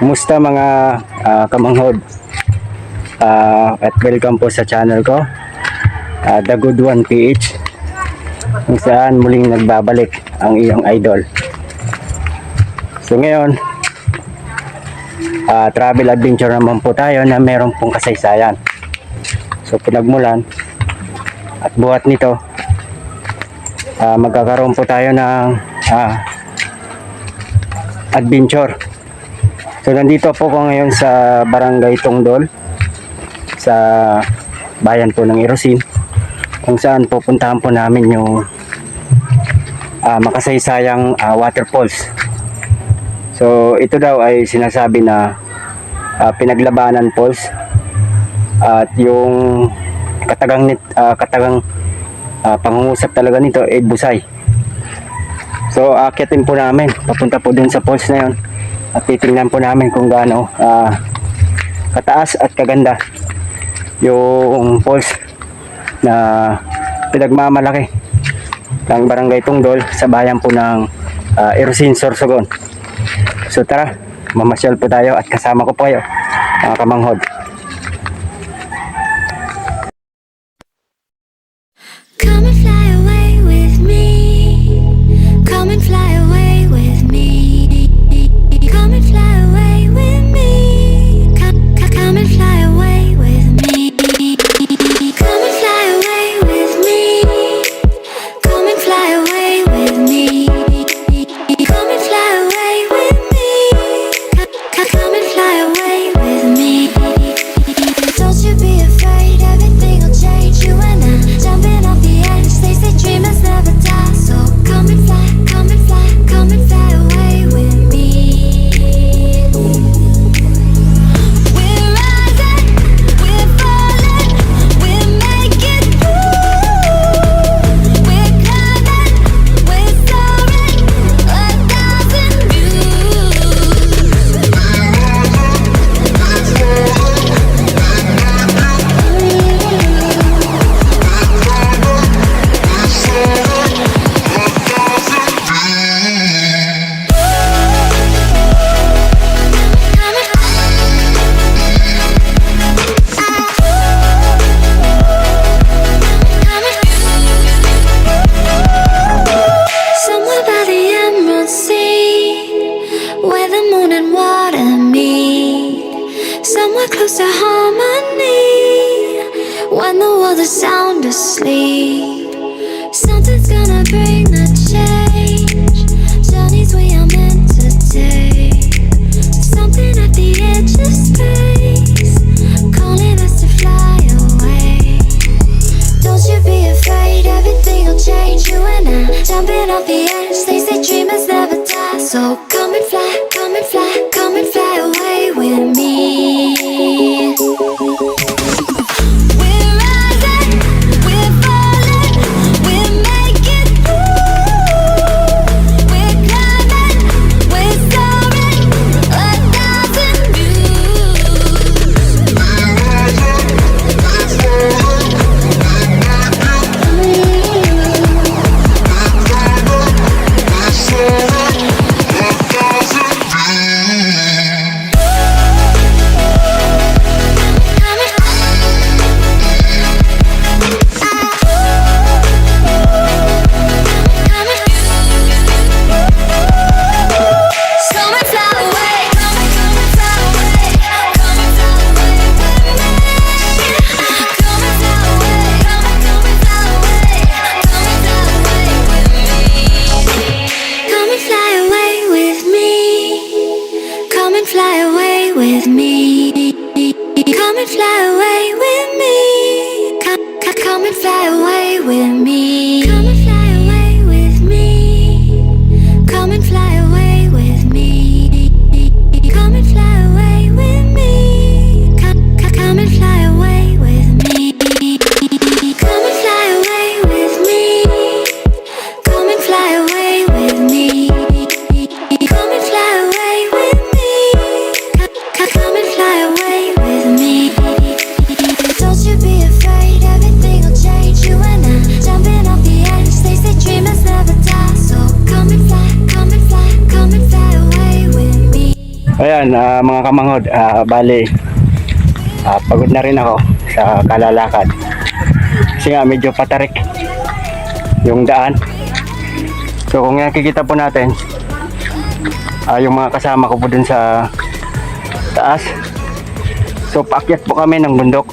Kumusta mga ah, kamanghod? Ah, at welcome po sa channel ko, ah, The Good One PH, kung saan muling nagbabalik ang iyong idol. So ngayon, ah, travel adventure naman po tayo na meron pong kasaysayan. So pinagmulan at buhat nito, ah, magkakaroon po tayo ng ah, adventure. So nandito po ko ngayon sa Barangay Tungdol sa bayan po ng Irosin kung saan pupuntahan po namin yung ah, makasaysayang ah, waterfalls. So ito daw ay sinasabi na ah, pinaglabanan falls at yung katagang nit, ah, katagang ah, pangungusap talaga nito ay busay. So akitin po namin papunta po dun sa falls na yon at titingnan po namin kung gaano ah, kataas at kaganda yung falls na pinagmamalaki ng barangay Tungdol sa bayan po ng uh, Erosin, Sorsogon. So tara, mamasyal po tayo at kasama ko po kayo mga kamanghod. Fly away with me. Come and fly away with me. Come, come, come and fly away with me. Mga kamanghod, ah, bali, ah, pagod na rin ako sa kalalakad. Kasi nga, medyo patarik yung daan. So, kung nakikita po natin, ah, yung mga kasama ko po dun sa taas. So, paakyat po kami ng bundok.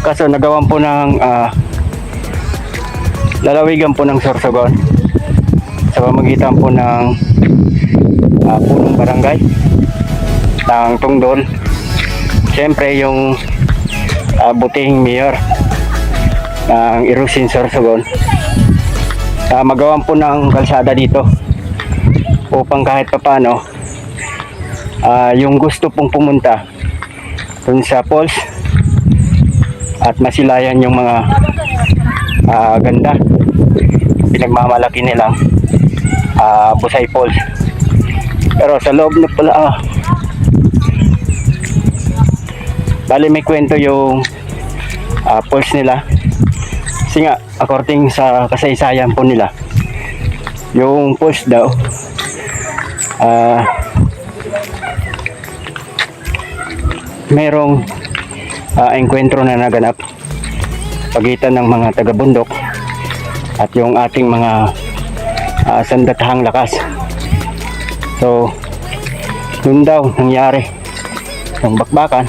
Kaso, nagawan po ng ah, lalawigan po ng Sorsogon sa pamagitan po ng uh, punong barangay ng Tungdol siyempre yung uh, butihing mayor ng Irusin Sorsogon uh, magawan po ng kalsada dito upang kahit papano uh, yung gusto pong pumunta dun sa falls at masilayan yung mga ah, ganda pinagmamalaki nilang ah, Busay Falls. Pero sa loob na pala ah, bali may kwento yung ah, falls nila kasi nga according sa kasaysayan po nila yung falls daw ah merong ah, enkwentro na naganap pagitan ng mga taga-bundok at yung ating mga uh, sandatahang lakas. So, yun daw nangyari yung bakbakan.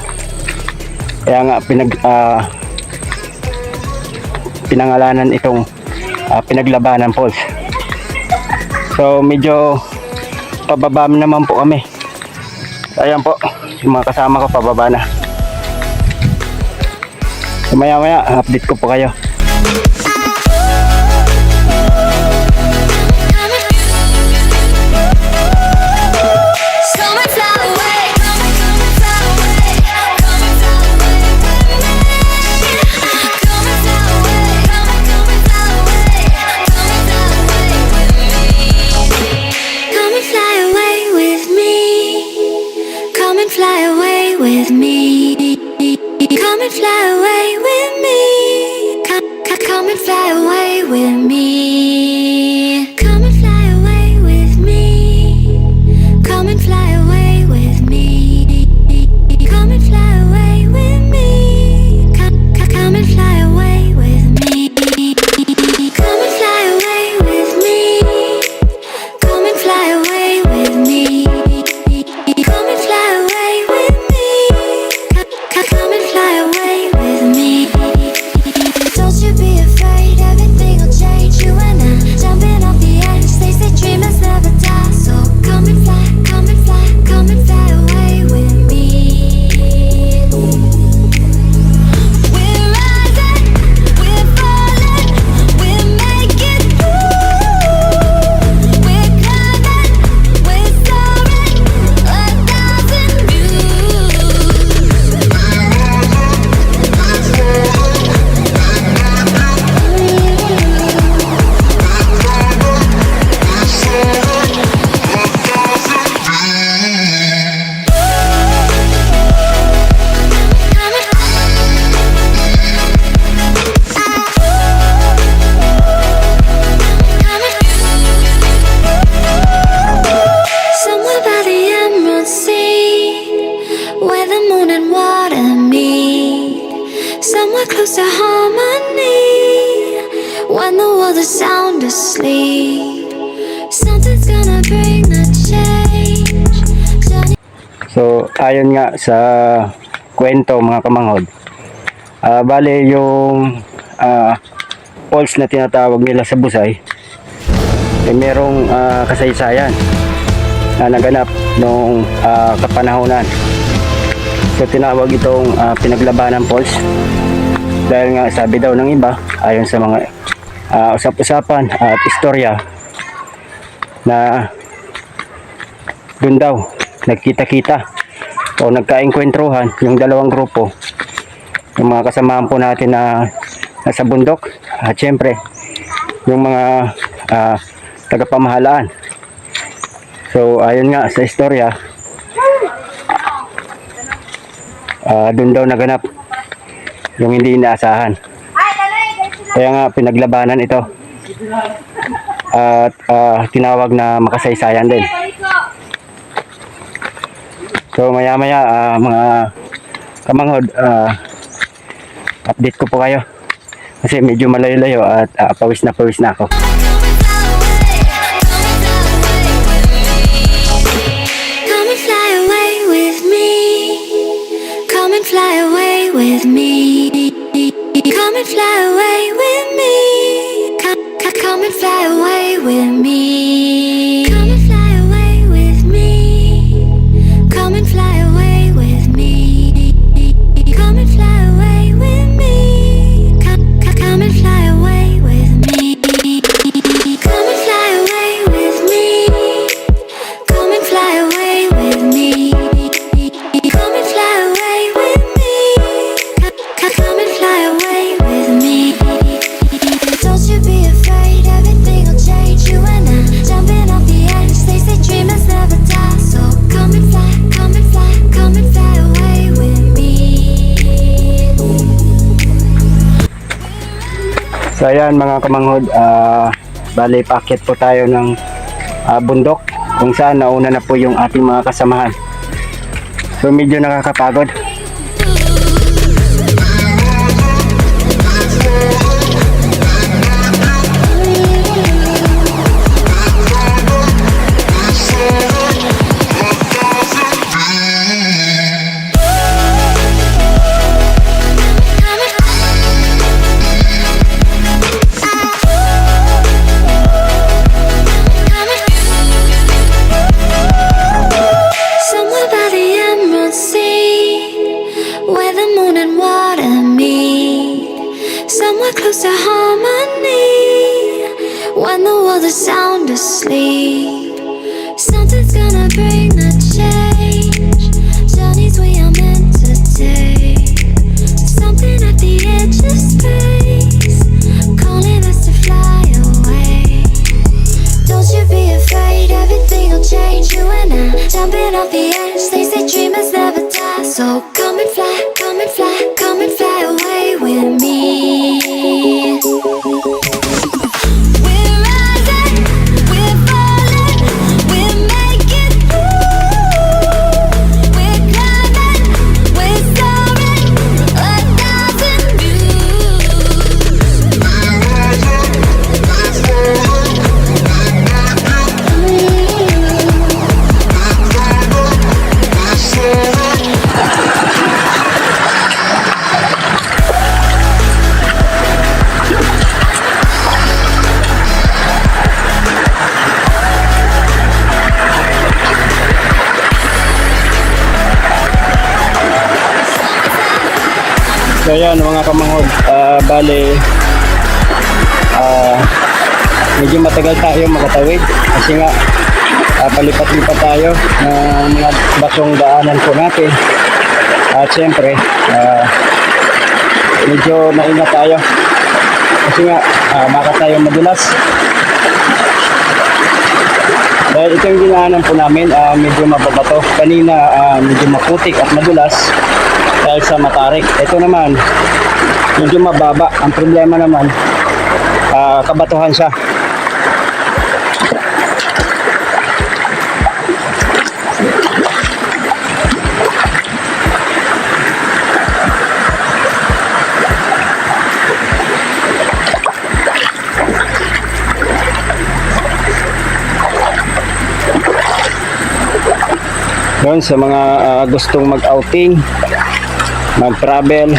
Kaya nga pinag ah, pinangalanan itong ah, pinaglabanan Falls. So, medyo pababa naman po kami. Ayan po, yung mga kasama ko pababa na. So, maya maya, update ko po kayo. Ayon nga sa kwento mga kamanghod. Ah, bale yung ah, falls na tinatawag nila sa Busay ay merong ah, kasaysayan na naganap noong ah, kapanahonan. So tinawag itong ah, pinaglabanan falls dahil nga sabi daw ng iba ayon sa mga ah, usap-usapan at istorya na dun daw nagkita-kita o nagkaengkwentruhan yung dalawang grupo. Yung mga kasamahan po natin na nasa bundok. At syempre yung mga ah, tagapamahalaan. So ayun nga sa istorya ah dun daw naganap yung hindi inaasahan. Kaya nga pinaglabanan ito. At ah, tinawag na makasaysayan din So maya maya ah, mga kamanghod ah, update ko po kayo. Kasi medyo malayo-layo at ah, pawis na pawis na ako. So ayan mga kamanghod, ah bali packet po tayo ng ah, bundok kung saan nauna na po yung ating mga kasamahan. So medyo nakakapagod. Sound asleep. Something's gonna bring the change. Journeys we are meant to take. Something at the edge of space, calling us to fly away. Don't you be afraid, everything will change. You and I jumping off the edge. They say dreamers never die. So come and fly, come and fly, come and fly away with me. So ayan mga kamanghod, ah bali ah medyo matagal tayo makatawid kasi nga ah, palipat-lipat tayo ng mga basong daanan po natin. At siyempre, ah, medyo maingat tayo kasi nga ah, baka tayo madulas. Dahil ito yung dinaanan po namin, ah, medyo mababato. Kanina, ah, medyo maputik at madulas dahil sa matarik. Ito naman, medyo mababa. Ang problema naman, ah, kabatuhan siya. Yun, sa mga ah, gustong mag-outing, mag-travel,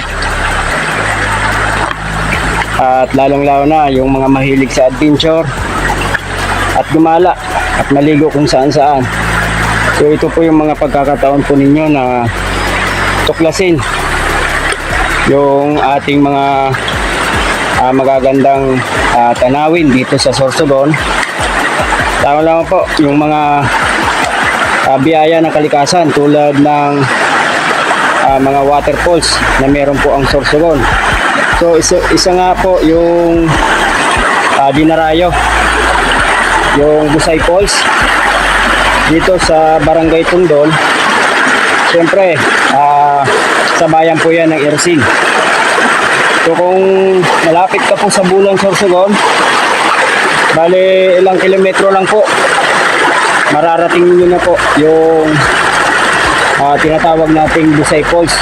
at lalong-lalo na yung mga mahilig sa adventure, at gumala, at maligo kung saan-saan. So ito po yung mga pagkakataon po ninyo na tuklasin yung ating mga ah, magagandang ah, tanawin dito sa Sorsogon. Tama lang po, yung mga ah, biyaya ng kalikasan tulad ng ah, mga waterfalls na meron po ang Sorsogon. So isa, isa nga po yung ah, Dinarayo, yung Busay Falls dito sa Barangay Tundol. Siyempre, ah, sa bayan po yan ng Irsin. So kung malapit ka po sa Bulang Sorsogon, bali ilang kilometro lang po mararating niyo na po yung ah, tinatawag nating Busay Falls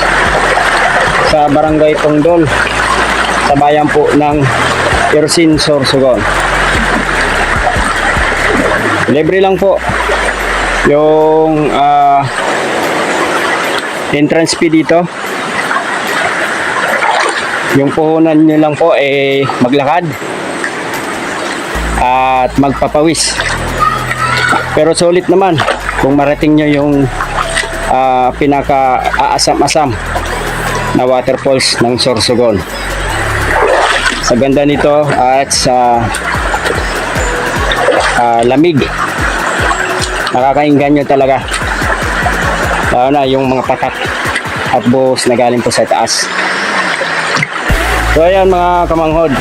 sa Barangay Tongdol sa bayan po ng Irsin, Sorsogon. Libre lang po yung ah, entrance fee dito. Yung puhunan nyo lang po eh maglakad at magpapawis. Pero sulit naman kung marating nyo yung ah, pinaka aasam-asam na waterfalls ng Sorsogon. Sa ganda nito at sa ah, lamig. Nakakainggan nyo talaga. Lalo na yung mga patak at buhos na galing po sa taas. So ayan mga kamanghod.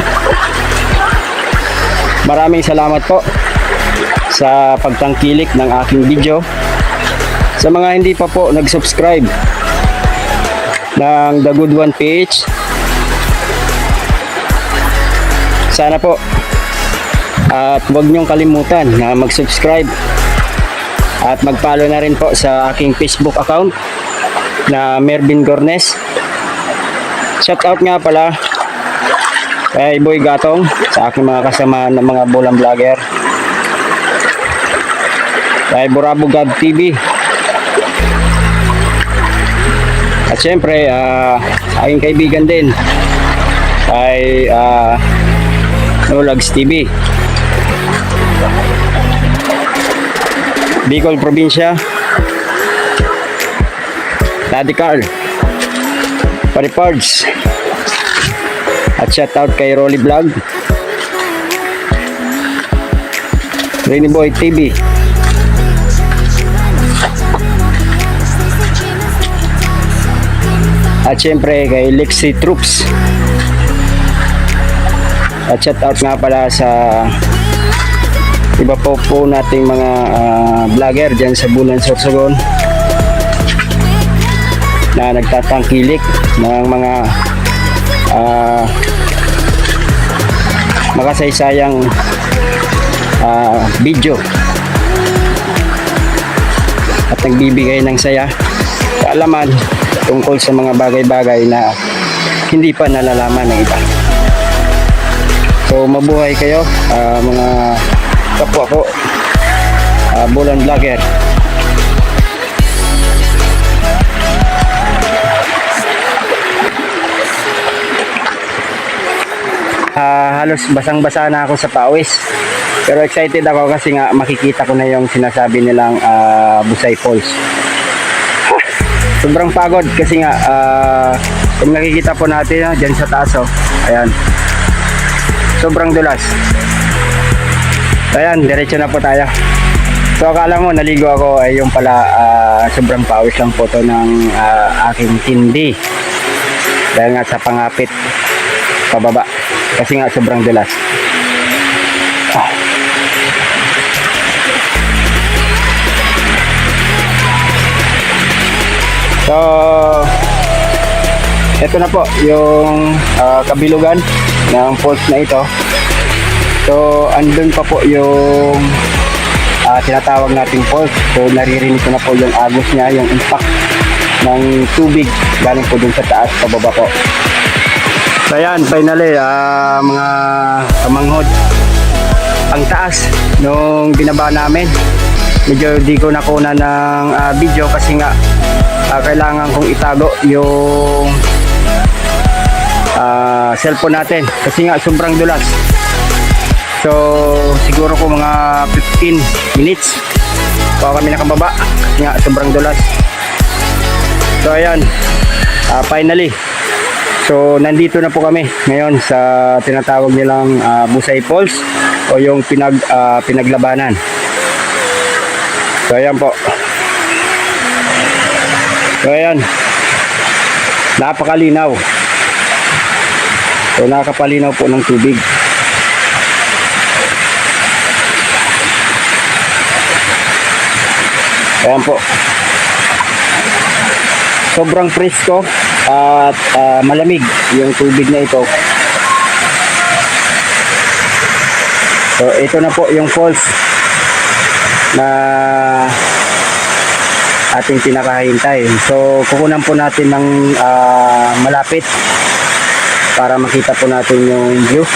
Maraming salamat po sa pagtangkilik ng aking video. Sa mga hindi pa po nag-subscribe ng The Good One PH, sana po at huwag niyong kalimutan na mag-subscribe at mag-follow na rin po sa aking Facebook account na Mervin Gornes. Shout out nga pala kay Boy Gatong sa aking mga kasama ng mga bulang vlogger. Kay Burabo Gab TV. At syempre, ah, aking kaibigan din kay ah, Nolags TV. Bicol Probinsya. Daddy Carl. Paripards. At shout out kay Rolly Vlog. Rainy Boy TV. At syempre kay Lexi Troops. At shout out nga pala sa iba po po nating mga ah, vlogger dyan sa Bulan Sorsogon na nagtatangkilik ng mga ah, makasaysayang ah, video. At nagbibigay ng saya. Kaalaman tungkol sa mga bagay-bagay na hindi pa nalalaman ng iba. So mabuhay kayo ah, mga kapwa ko ah, Bulan Vlogger. Ah, halos basang-basa na ako sa pawis. Pero excited ako kasi nga makikita ko na yung sinasabi nilang ah, Busay Falls. Sobrang pagod kasi nga ah, kung nakikita po natin ah, dyan sa taas oh. Ayan. Sobrang dulas. Ayan, diretso na po tayo. So akala mo naligo ako ay yung pala ah, sobrang pawis lang po to ng ah, aking tindi. Dahil nga sa pangapit pababa. Kasi nga sobrang dulas. So, ito na po yung ah, kabilugan ng falls na ito. So, andun pa po yung ah, tinatawag nating falls. So, naririnig ko na po yung agos niya, yung impact ng tubig galing po dun sa taas, pababa po. So, ayan, finally, ah, mga kamanghod. Ang taas nung binaba namin. Medyo di ko nakuna ng ah, video kasi nga ah, kailangan kong itago yung ah, cellphone natin kasi nga sobrang dulas. So, siguro ko mga 15 minutes bago kami nakababa kasi nga sobrang dulas. So, ayan. Ah, finally. So, nandito na po kami ngayon sa tinatawag nilang ah, Busay Falls o yung pinag, ah, pinaglabanan. So, ayan po. So, ayan. Napakalinaw. So, nakapalinaw po ng tubig. Ayan po. Sobrang presko at ah, malamig yung tubig na ito. So, ito na po yung falls na ating pinakahintay. So, kukunan po natin ng uh, malapit para makita po natin yung view.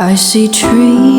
I see trees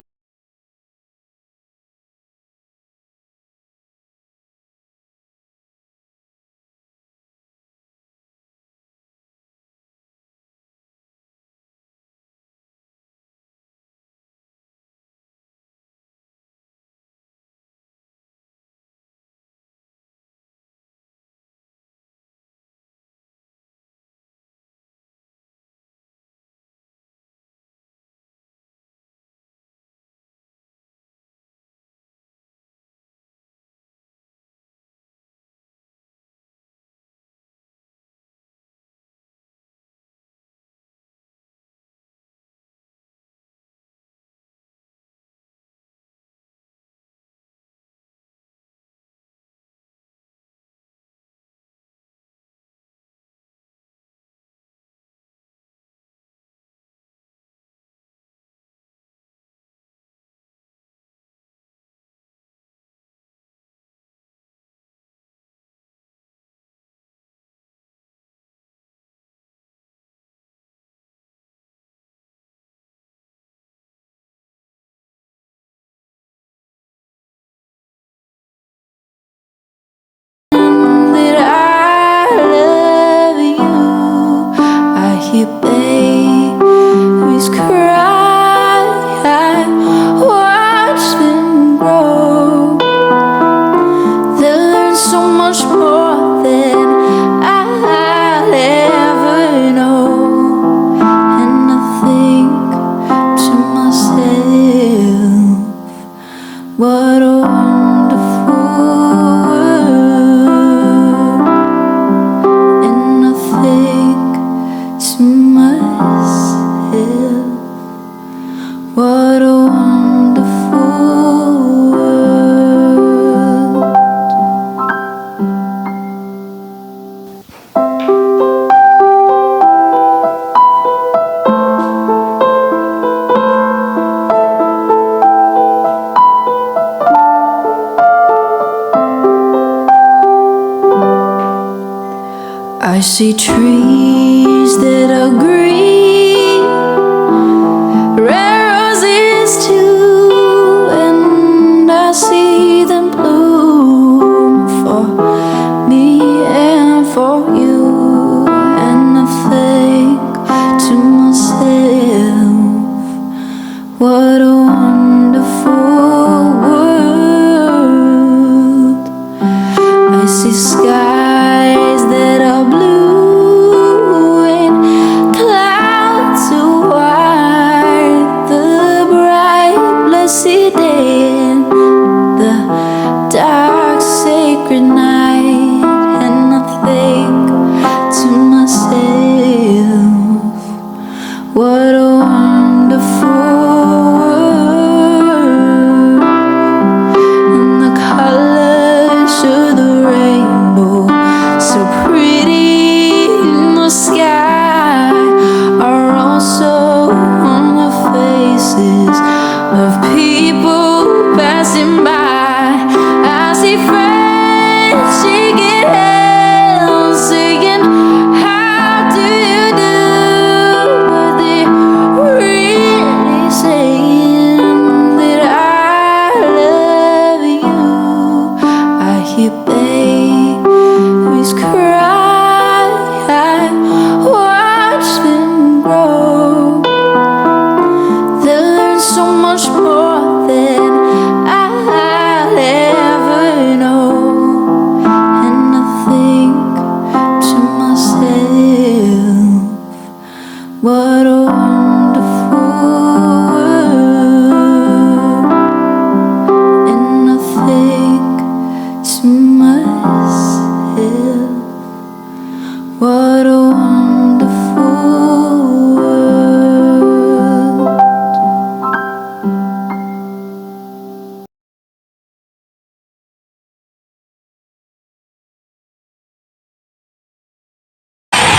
I see trees.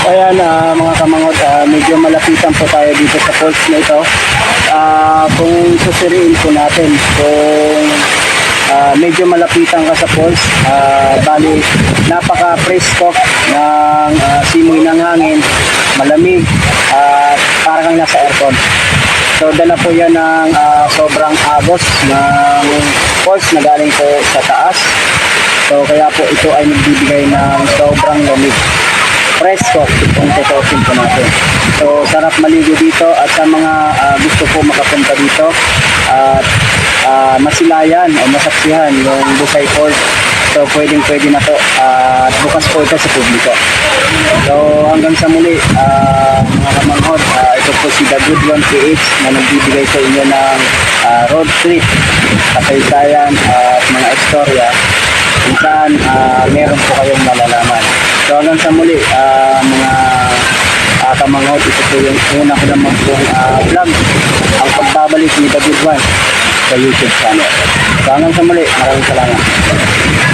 Ayan uh, mga kamangot, uh, medyo malapitan po tayo dito sa falls na ito. Uh, kung susiriin po natin kung ah, medyo malapitan ka sa falls, ah, bali napaka-presko ng ah, simoy ng hangin, malamig, at parang kang nasa aircon. So dala po yan ng ah, sobrang agos ng falls na galing po sa taas. So kaya po ito ay nagbibigay ng sobrang lamig. Presko kung tutusin po natin. So sarap maligo dito at sa mga ah, gusto po makapunta dito at ah, masilayan o masaksihan yung Busay Falls. So pwedeng pwede na to at bukas po ito sa publiko. So hanggang sa muli ah, mga kamanghod, ah, ito po si The Good One PH na nagbibigay sa inyo ng ah, road trip, kasaysayan at mga istorya kung saan ah, meron po kayong malalaman. So hanggang sa muli, ah, mga uh, kamanghod, ito po yung una ko naman pong ah, vlog, ang pagbabalik ni Good One sa YouTube channel. So hanggang sa muli, maraming salamat.